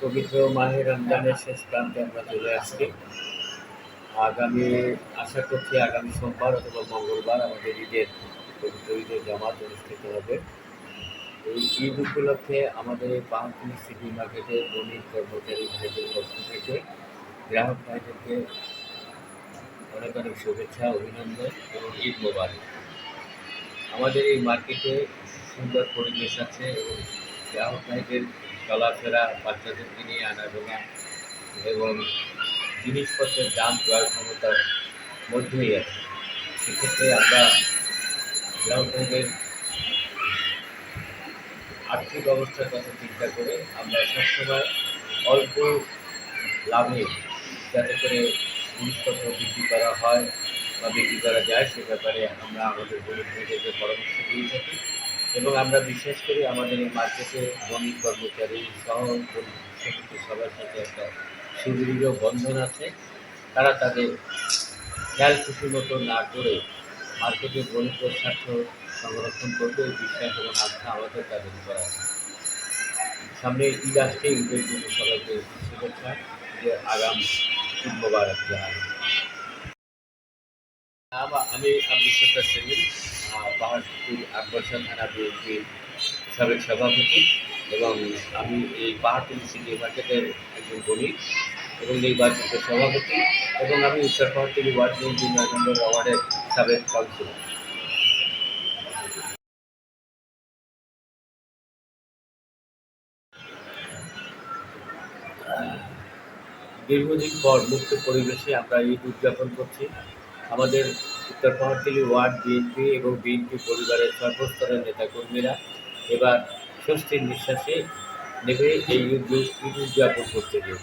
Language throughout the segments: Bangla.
পবিত্র মাহে রমজানের শেষ প্রান্তে আমরা চলে আসছি। আগামী, আশা করছি আগামী সোমবার অথবা মঙ্গলবার আমাদের ঈদের, পবিত্র ঈদের জামাত অনুষ্ঠিত হবে। এই ঈদ উপলক্ষে আমাদের পাহাড়পুর সিটি মার্কেটে বণিক কর্মচারী ভাইদের পক্ষ থেকে, গ্রাহক ভাইদেরকে অনেক অনেক শুভেচ্ছা, অভিনন্দন এবং ঈদ মোবারক। আমাদের এই মার্কেটে সুন্দর পরিবেশ আছে এবং ভাইদের চলাফেরা বাচ্চাদেরকে নিয়ে আনাগোনা এবং জিনিসপত্রের দাম ক্রয় ক্ষমতার মধ্যেই আছে। সেক্ষেত্রে আমরা গ্রাহক ভাইদের আর্থিক অবস্থার কথা চিন্তা করে আমরা সবসময় অল্প লাভে যাতে করে জিনিসপত্র বিক্রি করা হয় বা বিক্রি করা যায়, সে ব্যাপারে আমরা আমাদের গরিব পরামর্শ দিয়ে থাকি। এবং আমরা বিশ্বাস করি আমাদের এই মার্কেটে বণিক কর্মচারী সহ সমিতি সবার সাথে একটা সুদৃঢ় বন্ধন আছে। তারা তাদের খেয়াল খুশি মতো না করে মার্কেটে বণিকের স্বার্থ সংরক্ষণ করবে এই বিশ্বাস এবং আস্থা আমাদের তাদের উপর আছে। সামনে ঈদ আসছে, ঈদের জন্য সবাইকে শুভেচ্ছা যে আগাম ঈদ মোবারক জানাই আম- আব্দুল সত্তার সেলিম পাহাড়পুর থানা বিএনপির সাবেক সভাপতি এবং আমি এই পাহাড়পুর সিটি মার্কেটের একজন বণিক এবং নির্বাচিত সভাপতি এবং আমি উত্তর পাহাড়তলি ওয়ার্ড বিএনপি নয় নম্বর ওয়ার্ডের সাবেক কাউন্সিলর। দীর্ঘদিন পর মুক্ত পরিবেশে আমরা ঈদ উদযাপন করছি। আমাদের উত্তর পাহাড়তলি ওয়ার্ড, বিএনপি এবং বিএনপি পরিবারের সর্বস্তরের নেতাকর্মীরা এবার স্বস্তির নিঃশ্বাসে নেবে এই ঈদ ঈদ উদযাপন করতে গিয়ে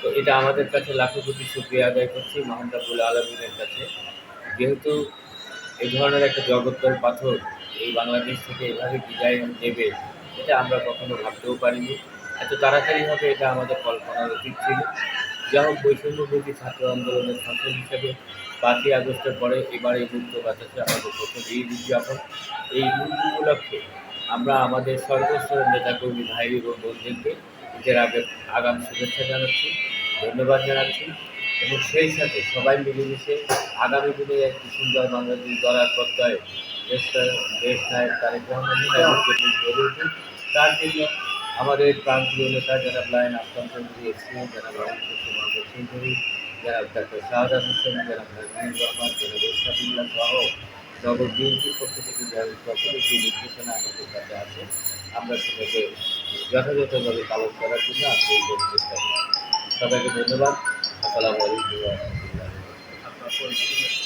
তো এটা আমাদের কাছে লাখো কোটি শুক্রিয়া আদায় করছি মহানরাবুল আলমিনের কাছে। যেহেতু এই ধরনের একটা জগত্তর পাথর এই বাংলাদেশ থেকে এভাবে বিদায় নেবে, এটা আমরা কখনো ভাবতেও পারিনি। এত তাড়াতাড়ি হবে এটা আমাদের কল্পনার অতীত ছিল। যা হোক বৈষম্যবিরোধী ছাত্র আন্দোলনের ছাত্র হিসেবে পাঁচই আগস্টের পরে এবার এই মুক্ত বাতাসে আমাদের প্রথম ঈদ উদযাপন এই ঈদ উপলক্ষে আমরা আমাদের সর্বস্তরের নেতাকর্মী ভাই এবং বোনদেরকে ঈদের আগে আগাম শুভেচ্ছা জানাচ্ছি ধন্যবাদ জানাচ্ছি এবং সেই সাথে সবাই মিলেমিশে আগামী দিনে একটি সুন্দর বাংলাদেশ গড়ার প্রত্যয়ে দেশ দেশ নায়ক তারেক নেতৃত্বে তার জন্য আমাদের প্রান্তীয় নেতা যারা লাইন আফগান চৌধুরী এসপি যারা রহমত মোহাম্মদ চৌধুরী যারা ডাক্তার শাহাদ হোসেন যারা নাজমুল রহমান, যারা রোশাদুল্লাহ সহ নগর বিএনপির পক্ষ থেকে যারা সকলের যে নির্দেশনা আমাদের কাছে আছে, আমরা সেটাকে যথাযথভাবে পালন করার জন্য করে চেষ্টা করি সবাইকে ধন্যবাদ আসসালামু আলাইকুম। আপনার পরিচিত